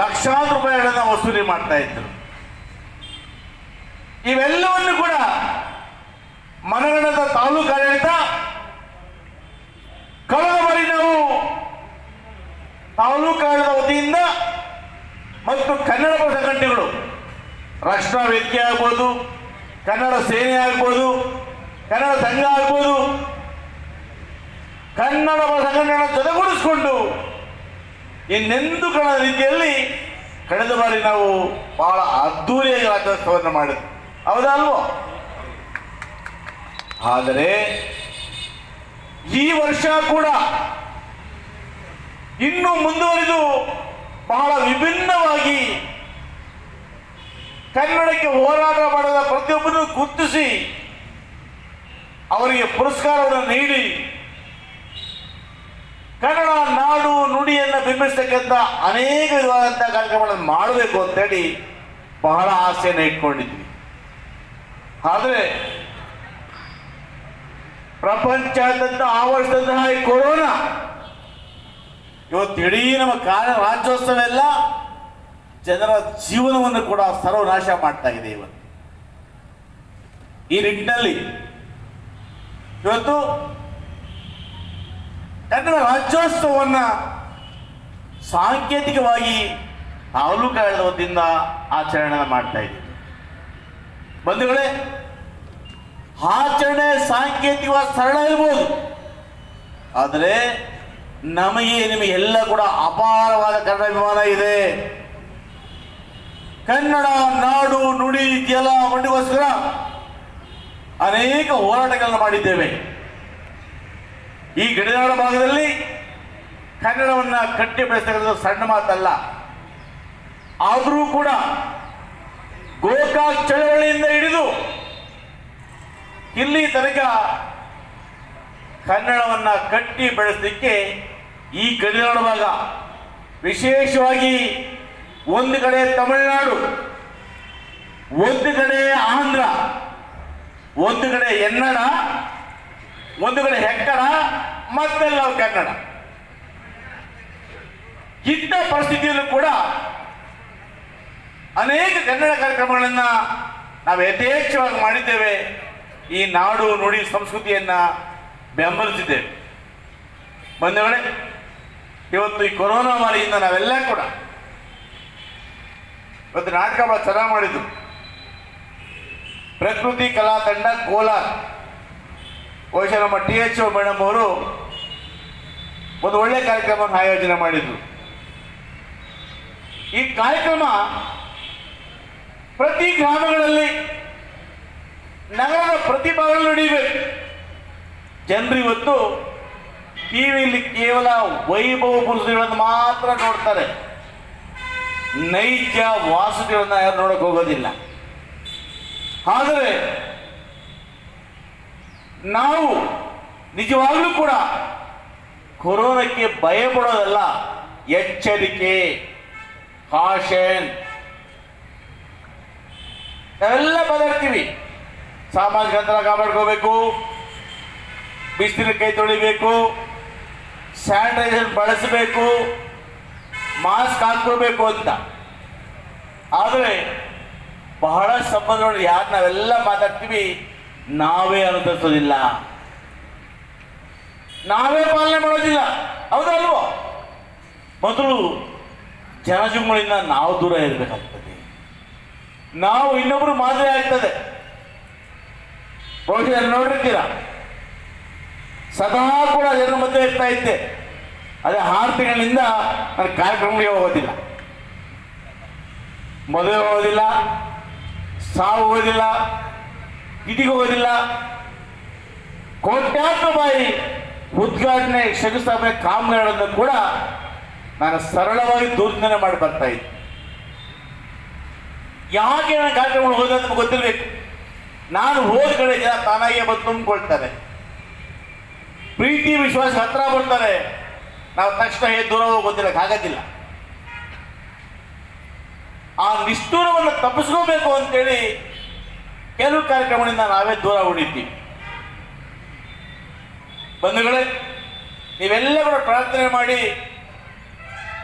ಲಕ್ಷಾಂತರ ರೂಪಾಯಿಗಳನ್ನ ವಸೂಲಿ ಮಾಡ್ತಾ ಇದ್ರು. ಇವೆಲ್ಲವನ್ನು ಕೂಡ ಮನಗಣದ ತಾಲೂಕು ಆಡಳಿತ ಕಳೆದ ಬಾರಿ ನಾವು ವತಿಯಿಂದ ಮತ್ತು ಕನ್ನಡ ಸಂಘಟನೆಗಳು ರಾಷ್ಟ್ರ ವೇದಿಕೆ ಆಗ್ಬೋದು, ಕನ್ನಡ ಸೇನೆ ಆಗ್ಬೋದು, ಕನ್ನಡ ಸಂಘ ಆಗ್ಬೋದು, ಕನ್ನಡ ಸಂಘಟನೆಗಳನ್ನು ಜೊತೆಗೂಡಿಸಿಕೊಂಡು ಇನ್ನೆಂದು ಕಾಣದ ರೀತಿಯಲ್ಲಿ ಕಳೆದ ಬಾರಿ ನಾವು ಬಹಳ ಅದ್ಧೂರಿಯಾಗಿ ರಾಜ್ಯೋತ್ಸವವನ್ನು ಮಾಡಿದ್ವಿ. ಹೌದಾ ಆದರೆ ಈ ವರ್ಷ ಕೂಡ ಇನ್ನು ಮುಂದುವರಿದು ಬಹಳ ವಿಭಿನ್ನವಾಗಿ ಕನ್ನಡಕ್ಕೆ ಹೋರಾಟ ಮಾಡಿದ ಪ್ರತಿಯೊಬ್ಬರನ್ನು ಗುರುತಿಸಿ ಅವರಿಗೆ ಪುರಸ್ಕಾರವನ್ನು ನೀಡಿ ಕನ್ನಡ, ನಾಡು, ನುಡಿಯನ್ನು ಬಿಂಬಿಸ್ತಕ್ಕಂಥ ಅನೇಕ ವಿಧವಾದಂಥ ಕಾರ್ಯಕ್ರಮಗಳನ್ನು ಮಾಡಬೇಕು ಅಂತೇಳಿ ಬಹಳ ಆಸೆಯನ್ನು ಇಟ್ಕೊಂಡಿದ್ವಿ. ಆದರೆ ಪ್ರಪಂಚಾದ್ಯಂತ ಆವರಿಸಿದಂತಹ ಈ ಕೊರೋನಾ, ಇವತ್ತು ಇಡೀ ನಮ್ಮ ಕಾರ್ಯ ರಾಜ್ಯೋತ್ಸವ ಎಲ್ಲ ಜನರ ಜೀವನವನ್ನು ಕೂಡ ಸರ್ವನಾಶ ಮಾಡ್ತಾ ಇದೆ ಇವತ್ತು. ಈ ನಿಟ್ಟಿನಲ್ಲಿ ಇವತ್ತು ಕನ್ನಡ ರಾಜ್ಯೋತ್ಸವವನ್ನ ಸಾಂಕೇತಿಕವಾಗಿ ಅವಲು ವತಿಯಿಂದ ಆಚರಣೆ ಮಾಡ್ತಾ ಇದ್ದೀವಿ. ಬಂಧುಗಳೇ, ಆಚರಣೆ ಸಾಂಕೇತಿಕವಾಗಿ ಸರಳ ಇರ್ಬೋದು. ಆದರೆ ನಮಗೆ, ನಿಮಗೆ ಎಲ್ಲ ಕೂಡ ಅಪಾರವಾದ ಕನ್ನಡ ಅಭಿಮಾನ ಇದೆ. ಕನ್ನಡ, ನಾಡು, ನುಡಿ, ಜಲ ಮಂಡಿಗೋಸ್ಕರ ಅನೇಕ ಹೋರಾಟಗಳನ್ನು ಮಾಡಿದ್ದೇವೆ. ಈ ಗಡಿನಾಡ ಭಾಗದಲ್ಲಿ ಕನ್ನಡವನ್ನ ಕಟ್ಟಿ ಬೆಳೆಸ್ತಕ್ಕಂಥ ಸಣ್ಣ ಮಾತಲ್ಲ. ಆದರೂ ಕೂಡ ಗೋಕಾಕ್ ಚಳವಳಿಯಿಂದ ಹಿಡಿದು ಇಲ್ಲಿ ತನಕ ಕನ್ನಡವನ್ನ ಕಟ್ಟಿ ಬೆಳೆಸಲಿಕ್ಕೆ ಈ ಗಡಿನಾಡು ಭಾಗ, ವಿಶೇಷವಾಗಿ ಒಂದು ಕಡೆ ತಮಿಳುನಾಡು, ಒಂದು ಕಡೆ ಆಂಧ್ರ, ಒಂದು ಕಡೆ ಎನ್ನಡ, ಒಂದು ಕಡೆ ಹೆಕ್ಕಡ ಮತ್ತೆಲ್ಲ ಕನ್ನಡ. ಇಂಥ ಪರಿಸ್ಥಿತಿಯಲ್ಲೂ ಕೂಡ ಅನೇಕ ಕನ್ನಡ ಕಾರ್ಯಕ್ರಮಗಳನ್ನ ನಾವು ಯಥೇಚ್ಛವಾಗಿ ಮಾಡಿದ್ದೇವೆ. ಈ ನಾಡು ನುಡಿ ಸಂಸ್ಕೃತಿಯನ್ನ ಬೆಂಬಲಿಸಿದ್ದೇವೆ. ಬಂಧುಗಳೇ ಇವತ್ತು ಈ ಕೊರೋನಾ ಮಾರಿಯಿಂದ ನಾವೆಲ್ಲ ಕೂಡ ಇವತ್ತು ನಾಟಕ ಬಹಳ ಚೆನ್ನಾಗಿ ಮಾಡಿದ್ರು. ಪ್ರಕೃತಿ ಕಲಾ ತಂಡ ಕೋಲಾರ. ಬಹುಶಃ ನಮ್ಮ ಟಿ ಎಚ್ ಮೇಡಮ್ ಅವರು ಒಂದು ಒಳ್ಳೆ ಕಾರ್ಯಕ್ರಮವನ್ನು ಆಯೋಜನೆ ಮಾಡಿದ್ರು. ಈ ಕಾರ್ಯಕ್ರಮ ಪ್ರತಿ ಗ್ರಾಮಗಳಲ್ಲಿ ನಗರದ ಪ್ರತಿ ಭಾಗಗಳು ನಡೀಬೇಕು. ಜನರು ಇವತ್ತು ಟಿವಿಯಲ್ಲಿ ಕೇವಲ ವೈಭವ ಪುರುಷಗಳನ್ನು ಮಾತ್ರ ನೋಡ್ತಾರೆ. ನೈಜ ವಾಸುದೇವನ್ನ ಯಾರು ನೋಡಕ್ ಹೋಗೋದಿಲ್ಲ. ಆದರೆ ನಾವು ನಿಜವಾಗ್ಲೂ ಕೂಡ ಕೊರೋನಾಕ್ಕೆ ಭಯಪಡೋದಲ್ಲ, ಎಚ್ಚರಿಕೆ ಕಾಷನ್ ನಾವೆಲ್ಲ ಬದಲಾಗ್ತೀವಿ. ಸಾಮಾಜಿಕ ಅಂತರ ಕಾಪಾಡ್ಕೋಬೇಕು ಬಿಸಿಲಿನ ಕೈ ತೊಳಿಬೇಕು ಸ್ಯಾನಿಟೈಸರ್ ಬಳಸಬೇಕು ಮಾಸ್ಕ್ ಹಾಕೋಬೇಕು ಅಂತ. ಆದರೆ, ಬಹಳ ಸಂಬಂಧಗಳು ಯಾರು ನಾವೆಲ್ಲ ಮಾತಾಡ್ತೀವಿ, ನಾವೇ ಅನುಸರಿಸೋದಿಲ್ಲ. ನಾವೇ ಪಾಲನೆ ಮಾಡೋದಿಲ್ಲ. ಹೌದಲ್ವೋ? ಮೊದಲು ಜನಜುಂಗಳಿಂದ ನಾವು ದೂರ ಇರಬೇಕಾಗ್ತದೆ. ನಾವು ಇನ್ನೊಬ್ರು ಮಾದರಿ ಆಗ್ತದೆ. ಬಹುಶಃ ನೋಡಿರ್ತೀರಾ? ಸದಾ ಕೂಡ ಜನರ ಮಧ್ಯೆ ಇರ್ತಾ ಇದ್ದೆ. ಅದೇ ಆರು ತಿಂಗಳಿಂದ ನನ್ನ ಕಾರ್ಯಕ್ರಮಗಳಿಗೆ ಹೋಗೋದಿಲ್ಲ. ಮದುವೆ ಹೋಗೋದಿಲ್ಲ, ಸಾವು ಹೋಗೋದಿಲ್ಲ ಇದಿಗೆ ಹೋಗೋದಿಲ್ಲ. ಕೋಟ್ಯಾಂತರ ರೂಪಾಯಿ ಉದ್ಘಾಟನೆ ಶಂಕುಸ್ಥಾಪನೆ ಕಾಮಗಾರಿಗಳನ್ನು ಕೂಡ ನಾನು ಸರಳವಾಗಿ ದೂರದಿಂದನೇ ಮಾಡಿ ಬರ್ತಾ ಇದ್ದೆ. ಯಾಕೆ ನನ್ನ ಕಾರ್ಯಕ್ರಮಗಳು ಹೋದ ನಮ್ಗೆ ಗೊತ್ತಿರಬೇಕು. ನಾನು ಹೋದ ಕಡೆ ಜನ ತಾನಾಗಿಯೇ ಬಂದು ತುಂಬಿಕೊಳ್ತಾರೆ. ಪ್ರೀತಿ, ವಿಶ್ವಾಸ ಹತ್ರ ಬರ್ತಾರೆ. ನಾವು ತಕ್ಷಣ ಹೇಗೆ ದೂರ ಹೋಗೋದಿಲ್ಲ ಆಗೋದಿಲ್ಲ ಆ ನಿಷ್ಠೂರವನ್ನು ತಪ್ಪಿಸ್ಕೋಬೇಕು ಅಂತೇಳಿ ಕೆಲವು ಕಾರ್ಯಕ್ರಮಗಳಿಂದ ನಾವೇ ದೂರ ಉಳಿತೀವಿ ಬಂಧುಗಳೇ ನೀವೆಲ್ಲ ಕೂಡ ಪ್ರಾರ್ಥನೆ ಮಾಡಿ,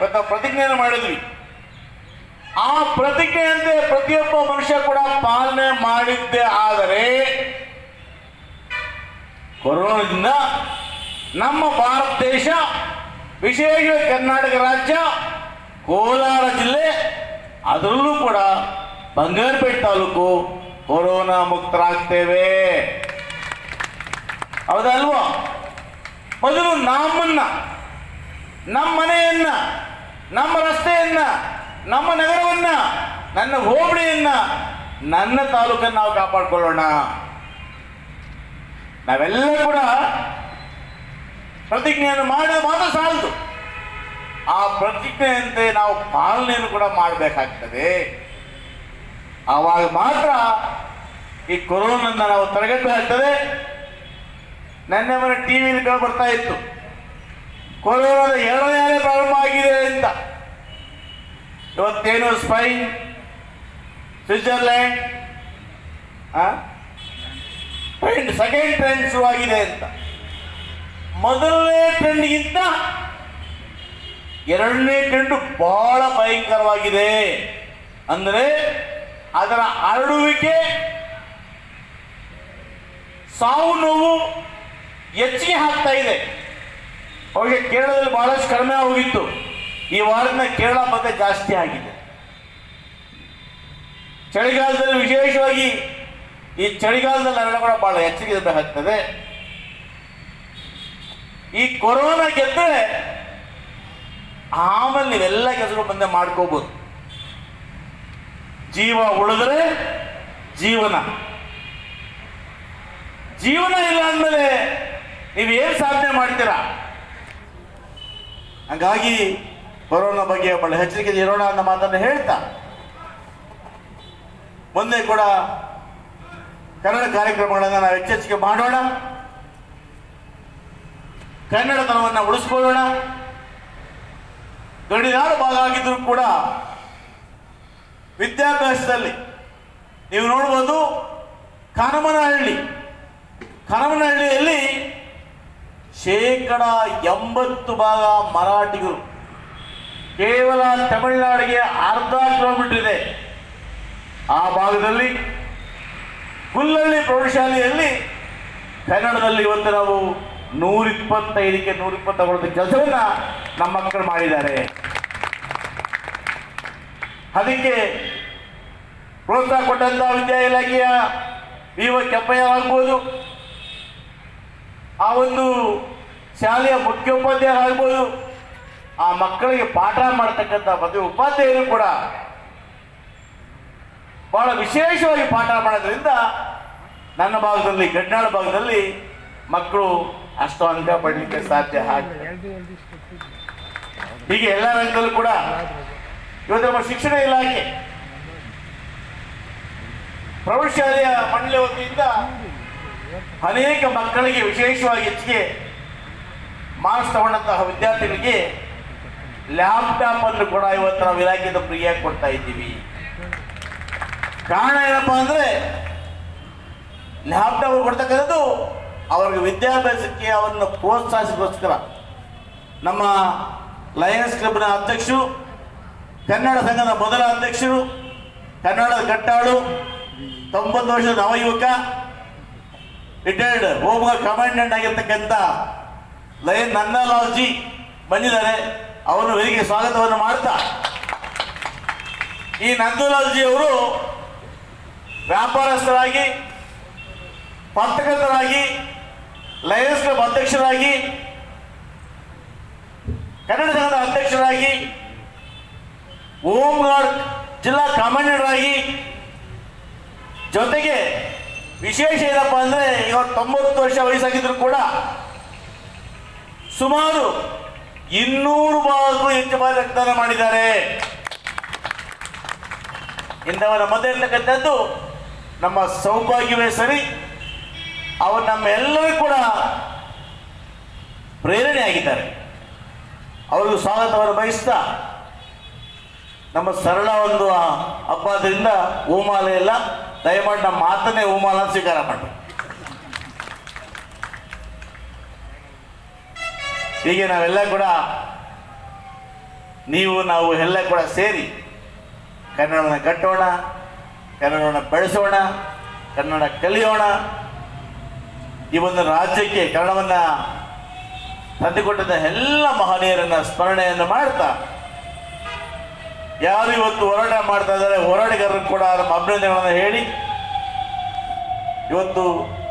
ಇವತ್ತು ಪ್ರತಿಜ್ಞೆಯನ್ನು ಮಾಡಿದ್ವಿ. ಆ ಪ್ರತಿಜ್ಞೆಯಂತೆ ಪ್ರತಿಯೊಬ್ಬ ಮನುಷ್ಯ ಕೂಡ ಪಾಲನೆ ಮಾಡಿದ್ದೆ. ಆದರೆ, ಕೊರೋನಾದಿಂದ ನಮ್ಮ ಭಾರತ ದೇಶ, ವಿಶೇಷ ಕರ್ನಾಟಕ ರಾಜ್ಯ, ಕೋಲಾರ ಜಿಲ್ಲೆ, ಅದರಲ್ಲೂ ಕೂಡ ಬಂಗಾರಪೇಟೆ ತಾಲೂಕು ಕೊರೋನಾ ಮುಕ್ತರಾಗ್ತೇವೆ. ಹೌದಲ್ವಾ ಮೊದಲು ನಮ್ಮನ್ನ, ನಮ್ಮ ಮನೆಯನ್ನ, ನಮ್ಮ ರಸ್ತೆಯನ್ನ, ನಮ್ಮ ನಗರವನ್ನ, ನನ್ನ ಹೋಬಳಿಯನ್ನ, ನನ್ನ ತಾಲೂಕನ್ನು ನಾವು ಕಾಪಾಡಿಕೊಳ್ಳೋಣ. ನಾವೆಲ್ಲ ಕೂಡ ಪ್ರತಿಜ್ಞೆಯನ್ನು ಮಾಡಿದ ಮಾತ್ರ ಸಾಲದು. ಆ ಪ್ರತಿಜ್ಞೆಯಂತೆ ನಾವು ಪಾಲನೆಯನ್ನು ಕೂಡ ಮಾಡಬೇಕಾಗ್ತದೆ. ಆವಾಗ ಮಾತ್ರ ಈ ಕೊರೋನನ್ನು ನಾವು ತಡೆಗಟ್ಟಬೇಕಾಗ್ತದೆ. ನೆನ್ನೆ ಮನೆ ಟಿ ವಿಲಿ ಬರ್ತಾ ಇತ್ತು. ಕೊರೋನಾದ ಎರಡನೇ ಅಲೆ ಪ್ರಾರಂಭ ಆಗಿದೆ ಅಂತ. ಇವತ್ತೇನು Spain Switzerland trend second trend ಆಗಿದೆ ಅಂತ. ಮೊದಲನೇ ಟ್ರೆಂಡ್ಗಿಂತ ಎರಡನೇ ಟ್ರೆಂಡ್ ಬಹಳ ಭಯಂಕರವಾಗಿದೆ. ಅಂದರೆ ಅದರ ಹರಡುವಿಕೆ ಸಾವು ನೋವು ಹೆಚ್ಚಿಗೆ ಆಗ್ತಾ ಇದೆ ಅವರಿಗೆ ಕೇರಳದಲ್ಲಿ ಬಹಳಷ್ಟು ಕಡಿಮೆ ಹೋಗಿತ್ತು ಈ ವಾರದ ಕೇರಳ ಮತ್ತೆ ಜಾಸ್ತಿ ಆಗಿದೆ. ಚಳಿಗಾಲದಲ್ಲಿ ವಿಶೇಷವಾಗಿ ಈ ಚಳಿಗಾಲದಲ್ಲಿ ಕೂಡ ಬಹಳ ಎಚ್ಚರಿಕೆ ಇರಬೇಕಾಗ್ತದೆ ಈ ಕೊರೋನಾ ಗೆದ್ದರೆ ಆಮೇಲೆ ನೀವೆಲ್ಲ ಕೆಲಸಗಳು ಬಂದೆ ಮಾಡ್ಕೋಬಹುದು ಜೀವ ಉಳಿದ್ರೆ ಜೀವನ. ಜೀವನ ಇಲ್ಲ ಅಂದಮೇಲೆ ನೀವೇನು ಸಾಧನೆ ಮಾಡ್ತೀರಾ? ಹಂಗಾಗಿ ಕೊರೋನಾ ಬಗ್ಗೆ ಬಹಳ ಎಚ್ಚರಿಕೆ ಇರೋಣ ಅನ್ನೋ ಮಾತನ್ನು ಹೇಳ್ತಾ. ಮುಂದೆ ಕೂಡ ಕನ್ನಡ ಕಾರ್ಯಕ್ರಮಗಳನ್ನು ನಾವು ಎಚ್ಚರಿಕೆ ಮಾಡೋಣ. ಕನ್ನಡತನವನ್ನು ಉಳಿಸ್ಕೊಳ್ಳೋಣ. ಗಡಿನಾಡು ಭಾಗ ಆಗಿದ್ರು ಕೂಡ ವಿದ್ಯಾಭ್ಯಾಸದಲ್ಲಿ ನೀವು ನೋಡ್ಬೋದು ಕನಮನಹಳ್ಳಿ. ಕನಮನಹಳ್ಳಿಯಲ್ಲಿ ಶೇಕಡ ಎಂಬತ್ತು ಭಾಗ ಮರಾಠಿಗರು. ಕೇವಲ ತಮಿಳುನಾಡಿಗೆ ಅರ್ಧ ಕಿಲೋಮೀಟರ್ ಇದೆ. ಆ ಭಾಗದಲ್ಲಿ ಹುಲ್ಲಳ್ಳಿ ಪ್ರೌಢಶಾಲೆಯಲ್ಲಿ ಕನ್ನಡದಲ್ಲಿ ಇವತ್ತು ನಾವು ನೂರಿಪ್ಪತ್ತೈದಕ್ಕೆ ನೂರಿಪ್ಪತ್ತ ಕೊಡುವಂಥ ಕೆಲಸವನ್ನ ನಮ್ಮ ಮಕ್ಕಳು ಮಾಡಿದ್ದಾರೆ. ಅದಕ್ಕೆ ಪ್ರೋತ್ಸಾಹ ಕೊಟ್ಟಂತಹ ವಿದ್ಯಾ ಇಲಾಖೆಯ ಇವ ಕೆಪ್ಪಯ್ಯ ಆಗ್ಬೋದು. ಆ ಒಂದು ಶಾಲೆಯ ಮುಖ್ಯೋಪಾಧ್ಯಾಯ ಆಗ್ಬೋದು, ಆ ಮಕ್ಕಳಿಗೆ ಪಾಠ ಮಾಡ್ತಕ್ಕಂಥ ಪ್ರತಿ ಉಪಾಧ್ಯಾಯರು ಕೂಡ ಬಹಳ ವಿಶೇಷವಾಗಿ ಪಾಠ ಮಾಡೋದ್ರಿಂದ ನನ್ನ ಭಾಗದಲ್ಲಿ, ಗಡ್ನಾಳ ಭಾಗದಲ್ಲಿ ಮಕ್ಕಳು ಅಷ್ಟು ಅಂಕ ಪಡಲಿಕ್ಕೆ ಸಾಧ್ಯ ಆಗಿದೆ ಹೀಗೆ ಎಲ್ಲ ರಂಗದಲ್ಲೂ ಕೂಡ ಇವತ್ತು ನಮ್ಮ ಶಿಕ್ಷಣ ಇಲಾಖೆ ಪ್ರೌಢಶಾಲೆಯ ಮಂಡಳಿ ವತಿಯಿಂದ ಅನೇಕ ಮಕ್ಕಳಿಗೆ ವಿಶೇಷವಾಗಿ ಹೆಚ್ಚಿಗೆ ಮಾರ್ಕ್ಸ್ ತಗೊಂಡಂತಹ ವಿದ್ಯಾರ್ಥಿಗಳಿಗೆ ಲ್ಯಾಪ್ಟಾಪ್ ಅನ್ನು ಕೂಡ ಇವತ್ತು ನಾವು ಇಲಾಖೆಯಿಂದ ಫ್ರೀಯಾಗಿ ಕೊಡ್ತಾ ಇದ್ದೀವಿ. ಕಾರಣ ಏನಪ್ಪಾ ಅಂದ್ರೆ ಲ್ಯಾಪ್ಟಾಪ್ ಕೊಡ್ತಕ್ಕಂಥದ್ದು ಅವ್ರಿಗೆ ವಿದ್ಯಾಭ್ಯಾಸಕ್ಕೆ ಅವರನ್ನು ಪ್ರೋತ್ಸಾಹಿಸೋಸ್ಕರ ನಮ್ಮ ಲಯನ್ಸ್ ಕ್ಲಬ್ನ ಅಧ್ಯಕ್ಷರು, ಕನ್ನಡ ಸಂಘದ ಮೊದಲ ಅಧ್ಯಕ್ಷರು, ಕನ್ನಡದ ಕಟ್ಟಾಳು, ತೊಂಬತ್ತು ವರ್ಷದ ನವಯುವಕ ರಿಟೈರ್ಡ್ ಹೋಮ್ ಕಮಾಂಡೆಂಟ್ ಆಗಿರ್ತಕ್ಕಂಥ ಲಯನ್ ನನ್ನಲಾಲ್ಜಿ ಬಂದಿದ್ದಾರೆ. ಅವರು ಅವರಿಗೆ ಸ್ವಾಗತವನ್ನು ಮಾಡ್ತಾ. ಈ ನಂದುಲಾಲ್ಜಿ ಅವರು ವ್ಯಾಪಾರಸ್ಥರಾಗಿ, ಪತ್ರಕರ್ತರಾಗಿ, ಲಯನ್ಸ್ ಕ್ಲಬ್ ಅಧ್ಯಕ್ಷರಾಗಿ, ಕನ್ನಡ ಸಂಘದ ಅಧ್ಯಕ್ಷರಾಗಿ ಹೋಮ್ ಗಾರ್ಡ್ ಜಿಲ್ಲಾ ಕಮಾಂಡರ್ ಆಗಿ ಜೊತೆಗೆ ವಿಶೇಷ ಏನಪ್ಪ ಅಂದ್ರೆ ಇವತ್ತು ತೊಂಬತ್ತು ವರ್ಷ ವಯಸ್ಸಾಗಿದ್ರು ಕೂಡ ಸುಮಾರು ಇನ್ನೂರು ಭಾಗಕ್ಕೂ ಹೆಚ್ಚು ಬಾರಿ ರಕ್ತದಾನ ಮಾಡಿದ್ದಾರೆ. ಇಂಥವರ ಮಧ್ಯೆ ಇರ್ತಕ್ಕಂಥದ್ದು ನಮ್ಮ ಸೌಭಾಗ್ಯವೇ ಸರಿ. ಅವರು ನಮ್ಮೆಲ್ಲರೂ ಕೂಡ ಪ್ರೇರಣೆ ಆಗಿದ್ದಾರೆ. ಅವ್ರಿಗೂ ಸ್ವಾಗತವನ್ನು ಬಯಸ್ತಾ ನಮ್ಮ ಸರಳ ಒಂದು ಹಬ್ಬದಿಂದ ಹೂಮಾಲೆ ಇಲ್ಲ ದಯಮಾಡಿ ನಮ್ಮ ಮಾತನ್ನೇ ಹೂಮಾಲ ಸ್ವೀಕಾರ ಮಾಡಿ ಹೀಗೆ ನಾವೆಲ್ಲ ಕೂಡ ನೀವು, ನಾವು ಎಲ್ಲ ಕೂಡ ಸೇರಿ ಕನ್ನಡವನ್ನು ಕಟ್ಟೋಣ, ಕನ್ನಡವನ್ನು ಬೆಳೆಸೋಣ, ಕನ್ನಡ ಕಲಿಯೋಣ. ಈ ಒಂದು ರಾಜ್ಯಕ್ಕೆ ಕನ್ನಡವನ್ನು ತಂದುಕೊಟ್ಟಂತ ಎಲ್ಲ ಮಹನೀಯರನ್ನ ಸ್ಮರಣೆಯನ್ನು ಮಾಡ್ತಾ ಯಾರು ಇವತ್ತು ಹೋರಾಟ ಮಾಡ್ತಾ ಇದ್ದಾರೆ, ಹೋರಾಟಗಾರರು ಕೂಡ ನಮ್ಮ ಅಭಿನಂದನೆಗಳನ್ನು ಹೇಳಿ, ಇವತ್ತು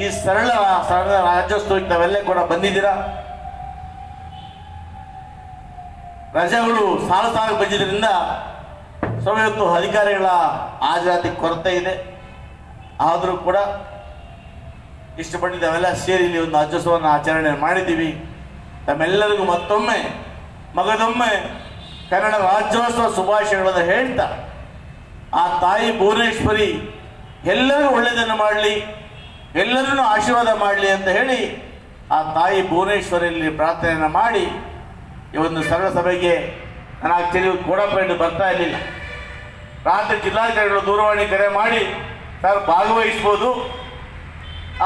ಈ ಸರಳ ಸರಳ ರಾಜ್ಯೋತ್ಸವಕ್ಕೆ ನಾವೆಲ್ಲೇ ಕೂಡ ಬಂದಿದ್ದೀರಾ? ರಜೆಗಳು ಸಾಲು ಸಾಲ ಬಂದಿದ್ದರಿಂದ ಸ್ವಲ್ಪ ಅಧಿಕಾರಿಗಳ ಹಾಜರಾತಿ ಕೊರತೆ ಇದೆ. ಆದರೂ ಕೂಡ ಇಷ್ಟಪಟ್ಟು ನಾವೆಲ್ಲ ಸೇರಿ ಇಲ್ಲಿ ಒಂದು ರಾಜ್ಯೋತ್ಸವವನ್ನು ಆಚರಣೆ ಮಾಡಿದ್ದೀವಿ. ತಮ್ಮೆಲ್ಲರಿಗೂ ಮತ್ತೊಮ್ಮೆ ಮಗದೊಮ್ಮೆ ಕನ್ನಡ ರಾಜ್ಯೋತ್ಸವ ಶುಭಾಶಯಗಳನ್ನು ಹೇಳ್ತಾ, ಆ ತಾಯಿ ಭುವನೇಶ್ವರಿ, ಎಲ್ಲರೂ ಒಳ್ಳೆಯದನ್ನು ಮಾಡಲಿ, ಎಲ್ಲರನ್ನೂ ಆಶೀರ್ವಾದ ಮಾಡಲಿ ಅಂತ ಹೇಳಿ ಆ ತಾಯಿ ಭುವನೇಶ್ವರಿಯಲ್ಲಿ ಪ್ರಾರ್ಥನೆಯನ್ನು ಮಾಡಿ, ಈ ಒಂದು ಸರಳ ಸಭೆಗೆ ನಾನು ಆಕ್ಚುಲಿ ಕೋಡಪೇಟೆ ಬರ್ತಾ ಇರಲಿಲ್ಲ. ರಾತ್ರಿ ಜಿಲ್ಲಾಧಿಕಾರಿಗಳು ದೂರವಾಣಿ ಕರೆ ಮಾಡಿ ಸರ್ ಭಾಗವಹಿಸ್ಬೋದು.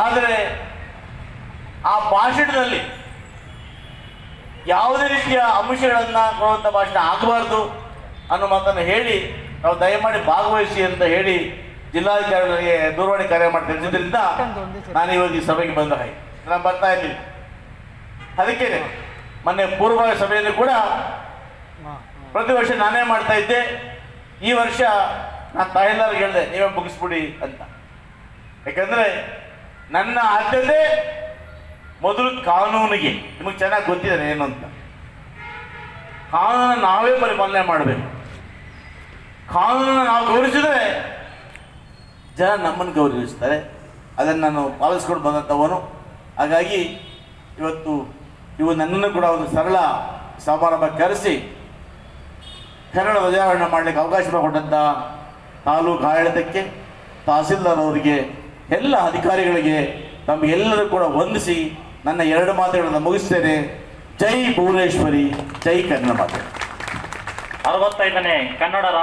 ಆದರೆ ಆ ಭಾಷಣದಲ್ಲಿ ಯಾವುದೇ ರೀತಿಯ ಅಂಶಗಳನ್ನು ಕೊಡುವಂಥ ಭಾಷಣ ಆಗಬಾರ್ದು ಅನ್ನೋ ಮಾತನ್ನು ಹೇಳಿ, ನಾವು ದಯಮಾಡಿ ಭಾಗವಹಿಸಿ ಅಂತ ಹೇಳಿ ಜಿಲ್ಲಾಧಿಕಾರಿಗಳಿಗೆ ದೂರವಾಣಿ ಕಾರ್ಯ ಮಾಡಿ ತಿಳಿಸಿದ್ರಿಂದ ನಾನು ಇವಾಗ ಈ ಸಭೆಗೆ ಬಂದ ಹಾಗೆ. ನಾನು ಬರ್ತಾ ಇದ್ದೀನಿ ಅದಕ್ಕೆ ಮೊನ್ನೆ ಪೂರ್ವ ಸಭೆಯಲ್ಲಿ ಕೂಡ ಪ್ರತಿ ವರ್ಷ ನಾನೇ ಮಾಡ್ತಾ ಇದ್ದೆ. ಈ ವರ್ಷ ನಾನು ತಾಯಿಲ್ಲರಿಗೆ ಹೇಳಿದೆ, ನೀವೇ ಮುಗಿಸ್ಬಿಡಿ ಅಂತ. ಯಾಕಂದರೆ ನನ್ನ ಆದ್ಯತೆ ಮೊದಲು ಕಾನೂನಿಗೆ. ನಿಮಗೆ ಚೆನ್ನಾಗಿ ಗೊತ್ತಿದೆ ಏನು ಅಂತ. ಕಾನೂನನ್ನು ನಾವೇ ಪರಿಪಾಲನೆ ಮಾಡಬೇಕು. ಕಾನೂನನ್ನು ನಾವು ಗೌರವಿಸಿದರೆ ಜನ ನಮ್ಮನ್ನು ಗೌರವಿಸ್ತಾರೆ. ಅದನ್ನು ನಾನು ಪಾಲಿಸ್ಕೊಂಡು ಬಂದಂಥವನು. ಹಾಗಾಗಿ ಇವತ್ತು ಇವು ನನ್ನನ್ನು ಕೂಡ ಒಂದು ಸರಳ ಸಮಾರಂಭ ಕರೆಸಿ ಕನ್ನಡ ಧ್ವಜಾರೋಹಣ ಮಾಡಲಿಕ್ಕೆ ಅವಕಾಶ ಕೊಟ್ಟಂಥ ತಾಲೂಕು ಆಡಳಿತಕ್ಕೆ, ತಹಸೀಲ್ದಾರ್ ಅವರಿಗೆ, ಎಲ್ಲ ಅಧಿಕಾರಿಗಳಿಗೆ ತಮಗೆಲ್ಲರೂ ಕೂಡ ವಂದಿಸಿ ನನ್ನ ಎರಡು ಮಾತುಗಳನ್ನು ಮುಗಿಸ್ತೇನೆ. ಜೈ ಭುವನೇಶ್ವರಿ ಜೈ ಕನ್ನಡ ಮಾತೆ. ಅರವತ್ತೈದನೇ ಕನ್ನಡ